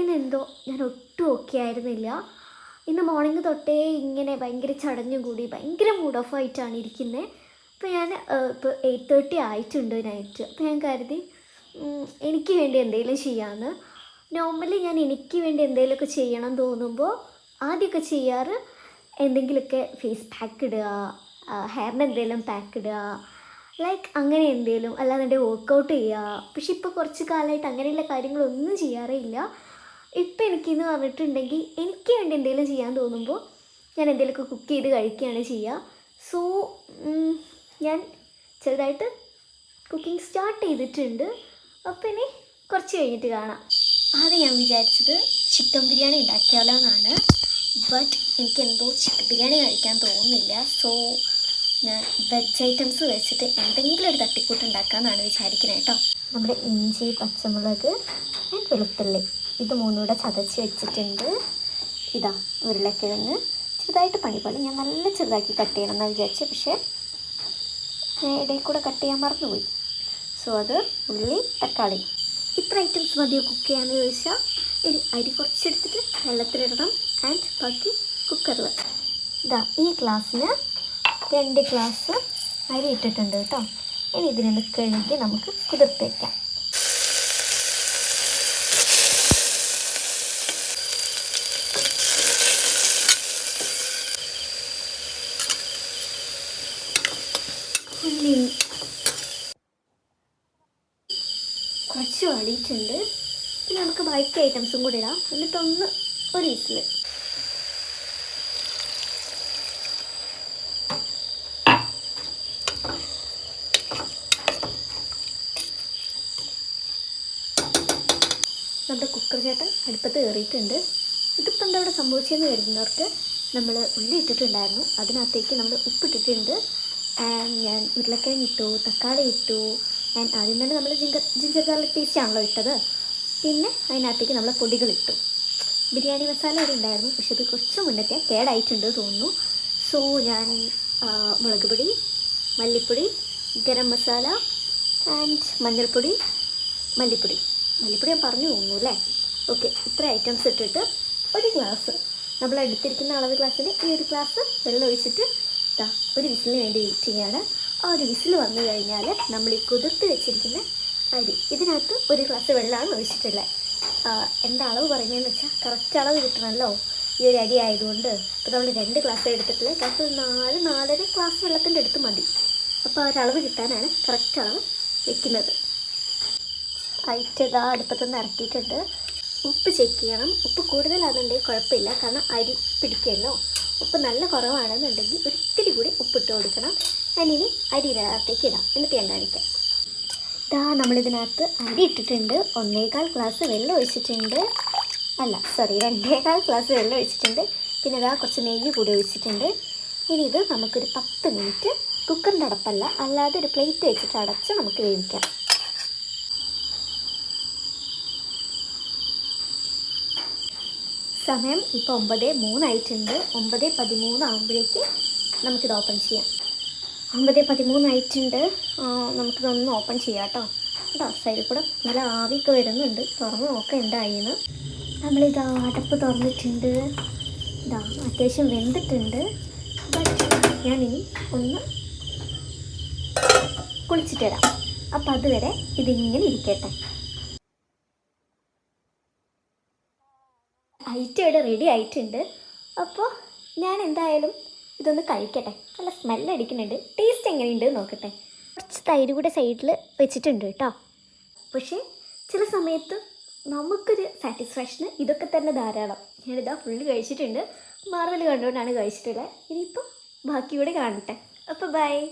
ഇന്നെന്തോ ഞാൻ ഒട്ടും ഓക്കെ ആയിരുന്നില്ല. ഇന്ന് മോർണിംഗ് തൊട്ടേ ഇങ്ങനെ ഭയങ്കര ചടഞ്ഞും കൂടി ഭയങ്കര മൂഡ് ഓഫ് ആയിട്ടാണ് ഇരിക്കുന്നത് അപ്പോൾ ഞാൻ ഇപ്പോൾ എയ്റ്റ് തേർട്ടി ആയിട്ടുണ്ട് നൈറ്റ് അപ്പോൾ ഞാൻ കരുതി എനിക്ക് വേണ്ടി എന്തെങ്കിലും ചെയ്യാമെന്ന് നോർമലി ഞാൻ എനിക്ക് വേണ്ടി എന്തെങ്കിലുമൊക്കെ ചെയ്യണം തോന്നുമ്പോൾ ആദ്യമൊക്കെ ചെയ്യാറ് എന്തെങ്കിലുമൊക്കെ ഫേസ് പാക്ക് ഇടുക ഹെയറിന് എന്തെങ്കിലും പാക്ക് ഇടുക ലൈക്ക് അങ്ങനെ എന്തെങ്കിലും അല്ലാതെ വർക്കൗട്ട് ചെയ്യുക. പക്ഷെ ഇപ്പോൾ കുറച്ച് കാലമായിട്ട് അങ്ങനെയുള്ള കാര്യങ്ങളൊന്നും ചെയ്യാറേ ഇല്ല. ഇപ്പം എനിക്കെന്ന് പറഞ്ഞിട്ടുണ്ടെങ്കിൽ എനിക്ക് വേണ്ടി എന്തെങ്കിലും ചെയ്യാൻ തോന്നുമ്പോൾ ഞാൻ എന്തെങ്കിലുമൊക്കെ കുക്ക് ചെയ്ത് കഴിക്കുകയാണ് ചെയ്യുക. സോ ഞാൻ ചെറുതായിട്ട് കുക്കിംഗ് സ്റ്റാർട്ട് ചെയ്തിട്ടുണ്ട്. അപ്പോൾ ഇനി കുറച്ച് കഴിഞ്ഞിട്ട് കാണാം. ആദ്യം ഞാൻ വിചാരിച്ചത് ചിക്കൻ ബിരിയാണി ഉണ്ടാക്കിയാലോ എന്നാണ്. ബട്ട് എനിക്ക് എന്തോ ചിക്കൻ ബിരിയാണി കഴിക്കാൻ തോന്നുന്നില്ല. സോ ഞാൻ വെജ് ഐറ്റംസ് വെച്ചിട്ട് എന്തെങ്കിലും ഒരു തട്ടിക്കൂട്ട് ഉണ്ടാക്കാമെന്നാണ് വിചാരിക്കുന്നത് കേട്ടോ. നമ്മുടെ ഇഞ്ചി പച്ചമുളക് ആൻഡ് വെളുത്തുള്ളി. ഇത് മൂന്നൂടെ ചതച്ച് വെച്ചിട്ടുണ്ട്. ഇതാ ഉരുളക്കിഴങ്ങ്. ചെറുതായിട്ട് പണി പോലെ. ഞാൻ നല്ല ചെറുതാക്കി കട്ട് ചെയ്യണം എന്നാണ് വിചാരിച്ചത് പക്ഷേ ഞാൻ ഇടയിൽ കൂടെ കട്ട് ചെയ്യാൻ മറന്നുപോയി. സോ അത് ഉള്ളി തക്കാളി. ഇത്ര ഐറ്റംസ് മതിയോ കുക്ക് ചെയ്യാമെന്ന് ചോദിച്ചാൽ ഇനി അരി കുറച്ചെടുത്തിട്ട് വെള്ളത്തിലിടണം. ആൻഡ് ബാക്കി കുക്കറിൽ ഇതാ ഈ ഗ്ലാസ്സിന് രണ്ട് ഗ്ലാസ് അരി ഇട്ടിട്ടുണ്ട് കേട്ടോ. ഇനി ഇതിനൊന്ന് കഴുകി നമുക്ക് കുതിർത്ത് വയ്ക്കാം കുറച്ച് വാടിയിട്ടുണ്ട് പിന്നെ നമുക്ക് ബാക്കി ഐറ്റംസും കൂടി ഇടാം. എന്നിട്ടൊന്ന് ഒരു വിസിൽ നമ്മുടെ കുക്കർ ചേട്ടൻ അടുപ്പത്ത് കയറിയിട്ടുണ്ട്. ഇതിപ്പോൾ എന്താ ഇവിടെ സംഭവിച്ചതെന്ന് കരുതുന്നവർക്ക് നമ്മൾ ഉള്ളി ഇട്ടിട്ടുണ്ടായിരുന്നു. അതിനകത്തേക്ക് നമ്മൾ ഉപ്പിട്ടിട്ടുണ്ട്. ഞാൻ ഉരുളക്കിഴങ്ങ് ഇട്ടു തക്കാളി ഇട്ടു. ഞാൻ ആദ്യം തന്നെ നമ്മൾ ജിഞ്ചർ ജിഞ്ചർ ഗാർലിക് പേസ്റ്റ് ആണല്ലോ ഇട്ടത്. പിന്നെ അതിനകത്തേക്ക് നമ്മൾ പൊടികളിട്ടു ബിരിയാണി മസാല ഇവിടെ ഉണ്ടായിരുന്നു പക്ഷെ ഇത് കുറച്ച് മുന്നത്തെ കേടായിട്ടുണ്ട് തോന്നുന്നു. സോ ഞാൻ മുളക് പൊടി മല്ലിപ്പൊടി ഗരം മസാല ആൻഡ് മഞ്ഞൾപ്പൊടി മല്ലിപ്പൊടി. മല്ലിപ്പൊടി ഞാൻ പറഞ്ഞു തോന്നുന്നു അല്ലേ? ഓക്കെ ഇത്ര ഐറ്റംസ് ഇട്ടിട്ട് ഒരു ഗ്ലാസ് നമ്മൾ എടുത്തിരിക്കുന്ന അളവ് ഗ്ലാസ്സിന്റെ ഈ ഒരു ഗ്ലാസ് വെള്ളം ഒഴിച്ചിട്ട് ഒരു വിസിലിന് വേണ്ടി വെയിറ്റ് ചെയ്യാണ്. ആ ഒരു വിസിൽ വന്നു കഴിഞ്ഞാൽ നമ്മൾ ഈ കുതിർത്ത് വെച്ചിരിക്കുന്ന അരി. ഇതിനകത്ത് ഒരു ഗ്ലാസ് വെള്ളമാണ് ഒഴിച്ചിട്ടുള്ളത് എന്താ അളവ് പറയുന്നതെന്ന് വെച്ചാൽ കറക്റ്റ് അളവ് കിട്ടണമല്ലോ ഈ ഒരു അരി ആയതുകൊണ്ട്. അപ്പോൾ നമ്മൾ രണ്ട് ഗ്ലാസ് എടുത്തിട്ടില്ല ഗ്ലാസ് നാല് നാലര ഗ്ലാസ് വെള്ളത്തിന്റെ അടുത്ത് മതി. അപ്പോൾ ആ ഒരു അളവ് കിട്ടാനാണ് കറക്റ്റ് അളവ് വെക്കുന്നത്. ഐറ്റ് ഇതാ അടുപ്പത്തുനിന്ന് ഇറക്കിയിട്ടുണ്ട്. ഉപ്പ് ചെക്ക് ചെയ്യണം. ഉപ്പ് കൂടുതലാണെന്നുണ്ടെങ്കിൽ കുഴപ്പമില്ല. കാരണം അരി പിടിക്കുമല്ലോ ഉപ്പ് നല്ല കുറവാണെന്നുണ്ടെങ്കിൽ ഒരിത്തിരി കൂടി ഉപ്പിട്ട് കൊടുക്കണം. ഞാനിനി അരി ഇടാം. എന്നിട്ട് ഞാൻ കാണിക്കാം. ഇതാ നമ്മളിതിനകത്ത് അരി ഇട്ടിട്ടുണ്ട്. ഒന്നേകാൽ ഗ്ലാസ് വെള്ളം ഒഴിച്ചിട്ടുണ്ട്. അല്ല സോറി രണ്ടേകാൽ ഗ്ലാസ് വെള്ളം ഒഴിച്ചിട്ടുണ്ട്. പിന്നെ ഇതാ കുറച്ച് നെയ്യ് കൂടി ഒഴിച്ചിട്ടുണ്ട്. ഇനി ഇത് നമുക്കൊരു പത്ത് മിനിറ്റ് കുക്കറിന്റെ അടപ്പല്ല. അല്ലാതെ ഒരു പ്ലേറ്റ് വെച്ചിട്ട് അടച്ച് നമുക്ക് വേവിക്കാം. സമയം ഇപ്പോൾ ഒമ്പത് മൂന്നായിട്ടുണ്ട്. ഒമ്പത് പതിമൂന്ന് ആകുമ്പോഴേക്ക് നമുക്കിത് ഓപ്പൺ ചെയ്യാം. ഒമ്പത് പതിമൂന്നായിട്ടുണ്ട്. നമുക്കിതൊന്ന് ഓപ്പൺ ചെയ്യാം കേട്ടോ കേട്ടോ സൈഡിൽ കൂടെ നല്ല ആവിയൊക്കെ വരുന്നുണ്ട്. തുറന്ന് നോക്കാം എന്തായിന്ന്. നമ്മളിതാ അടപ്പ് തുറന്നിട്ടുണ്ട്. ഇതാ അത്യാവശ്യം വെന്തിട്ടുണ്ട്. ഞാനിനി ഒന്ന് കുളിച്ചിട്ട് തരാം അപ്പം അതുവരെ ഇതിങ്ങനെ ഇരിക്കട്ടെ. ഐറ്റം ഇവിടെ റെഡി ആയിട്ടുണ്ട്. അപ്പോൾ ഞാൻ എന്തായാലും ഇതൊന്ന് കഴിക്കട്ടെ. നല്ല സ്മെല്ല് അടിക്കുന്നുണ്ട്. ടേസ്റ്റ് എങ്ങനെയുണ്ട് നോക്കട്ടെ. കുറച്ച് തൈര് കൂടെ സൈഡിൽ വെച്ചിട്ടുണ്ട് കേട്ടോ. പക്ഷേ ചില സമയത്ത് നമുക്കൊരു സാറ്റിസ്ഫാക്ഷന് ഇതൊക്കെ തന്നെ ധാരാളം. ഞാനിതാ ഫുള്ള് കഴിച്ചിട്ടുണ്ട്. മാർവൽ കണ്ടുകൊണ്ടാണ് കഴിച്ചിട്ടുള്ളത്. ഇനിയിപ്പോൾ ബാക്കി കൂടെ കാണട്ടെ. അപ്പോൾ ബൈ